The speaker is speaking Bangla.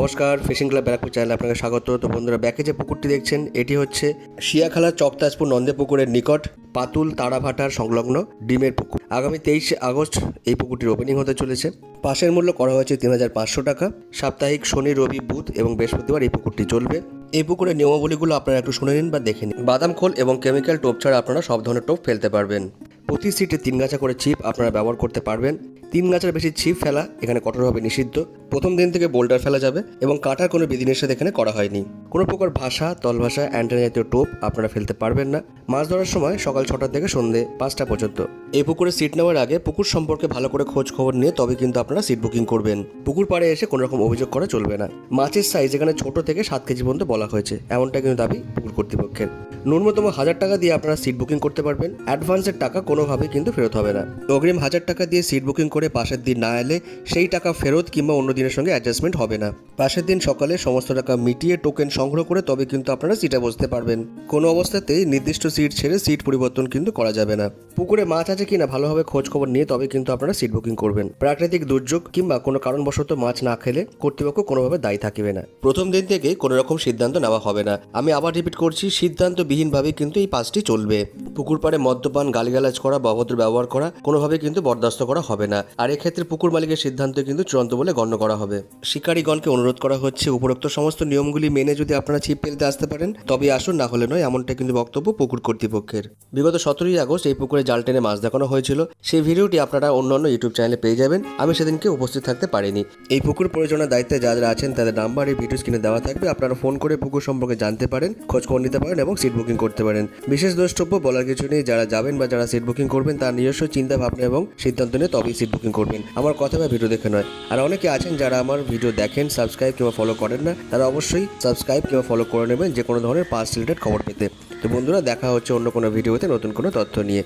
নমস্কার ফিশিং ক্লাব ব্যারাকপুর চ্যানেলে আপনাকে স্বাগত। তো বন্ধুরা ব্যাকে যে পুকুরটি দেখছেন, এটি হচ্ছে শিয়াখালা চকতাজপুর নন্দে পুকুরের নিকট পাতুল তারাভাটার সংলগ্ন ডিমের পুকুর। আগামী তেইশে আগস্ট এই পুকুরটির ওপেনিং হতে চলেছে। পাশের মূল্য করা হয়েছে তিন হাজার পাঁচশো টাকা। সাপ্তাহিক শনি, রবি, বুধ এবং বৃহস্পতিবার এই পুকুরটি চলবে। এই পুকুরের নিয়মাবলীগুলো আপনারা একটু শুনে নিন বা দেখে নিন। বাদাম খোল এবং কেমিক্যাল টোপ ছাড়া আপনারা সব ধরনের টোপ ফেলতে পারবেন। প্রতি সিটে তিন গাছা করে চিপ আপনারা ব্যবহার করতে পারবেন। তিন গাছের বেশি ছিপ ফেলা এখানে কঠোরভাবে নিষিদ্ধ। প্রথম দিন থেকে বোল্ডার ফেলা যাবে এবং কাটার কোনো বিধিনিষেধ এখানে করা হয়নি। কোনো প্রকার ভাষা, তলভাষা, অ্যান্টেনা জাতীয় টোপ আপনারা ফেলতে পারবেন না। মাছ ধরার সময় সকাল ছটা থেকে সন্ধে পাঁচটা পর্যন্ত। এই পুকুরে সিট নেওয়ার আগে পুকুর সম্পর্কে ভালো করে খোঁজ খবর নিয়ে তবে কিন্তু আপনারা সিট বুকিং করবেন। পুকুর পাড়ে এসে কোনো রকম অভিযোগ করা চলবে না। মাছের সাইজ এখানে ছোট থেকে সাত কেজি পর্যন্ত বলা হয়েছে। এমনটা কিন্তু দাবি পুকুর কর্তৃপক্ষের। ন্যূনতম হাজার টাকা দিয়ে আপনারা সিট বুকিং করতে পারবেন। অ্যাডভান্সের টাকা কোনোভাবে কিন্তু ফেরত হবে না। অগ্রিম হাজার টাকা দিয়ে সিট বুকিং করে পাশের দিন না এলে সেই টাকা ফেরত কিংবা অন্য দিনের সঙ্গে অ্যাডজাস্টমেন্ট হবে না। পাশের দিন সকালে সমস্ত টাকা মিটিয়ে টোকেন সংগ্রহ করে তবে কিন্তু আপনারা সিটে বসতে পারবেন। কোনো অবস্থাতেই নির্দিষ্ট সিট ছেড়ে সিট পরিবর্তন কিন্তু করা যাবে না। পুকুরে মাছ আছে কিনা ভালোভাবে খোঁজ খবর নিয়ে তবে কিন্তু আপনারা সিট বুকিং করবেন। প্রাকৃতিক দুর্যোগ কিংবা কোনো কারণবশত মাছ না খেলে কর্তৃপক্ষ কোনোভাবে দায়ী থাকবে না। প্রথম দিন থেকে কোনো রকম সিদ্ধান্ত নেওয়া হবে না। আমি আবার রিপিট করছি সিদ্ধান্তবিহীনভাবে কিন্তু এই পাঁচটি চলবে। পুকুর পাড়ে মদ্যপান, গালিগালাজ করা বা অভদ্র ব্যবহার করা, কোনোভাবে কিন্তু বরদাস্ত করা হবে না। আর এক্ষেত্রে পুকুর মালিকের সিদ্ধান্ত কিন্তু চূড়ান্ত বলে গণ্য করা হবে। শিকারীগণকে অনুরোধ করা হচ্ছে, উপরোক্ত সমস্ত নিয়মগুলি মেনে যদি আপনারা ছিপ ফেলতে আসতে পারেন, তবে আসুন না হলে নয়, এমনটা কিন্তু বক্তব্য পুকুর কর্তৃপক্ষের। বিগত সতেরোই আগস্ট এই পুকুরে জাল টেনে মাছ দেখানো হয়েছিল। সেই ভিডিওটি আপনারা অন্যান্য ইউটিউব চ্যানেলে পেয়ে যাবেন। আমি সেদিনকে উপস্থিত থাকতে পারিনি। এই পুকুর পরিচালনার দায়িত্বে যারা আছেন, তাদের নাম্বার এই ভিডিও স্ক্রিনে দেওয়া থাকবে। আপনারা ফোন করে পুকুর সম্পর্কে জানতে পারেন, খোঁজ খবর নিতে পারেন এবং সিট বুকিং করতে পারেন। বিশেষ দ্রষ্টব্য, বলার কিছু নেই, যারা যাবেন বা যারা সিট বুকিং করবেন, তার নিজস্ব চিন্তা ভাবনা এবং সিদ্ধান্ত নিয়ে তবেই সিট বুকিং করবেন। আমার কথা বা ভিডিও দেখে নয়। আর অনেকে আছেন যারা আমার ভিডিও দেখেন সাবস্ক্রাইব কিংবা ফলো করেন না, তারা অবশ্যই সাবস্ক্রাইব কিংবা ফলো করে নেবেন যে কোনো ধরনের পাস রিলেটেড খবর পেতে। তো বন্ধুরা, দেখা হচ্ছে অন্য কোনো ভিডিওতে নতুন কোনো তথ্য নিয়ে।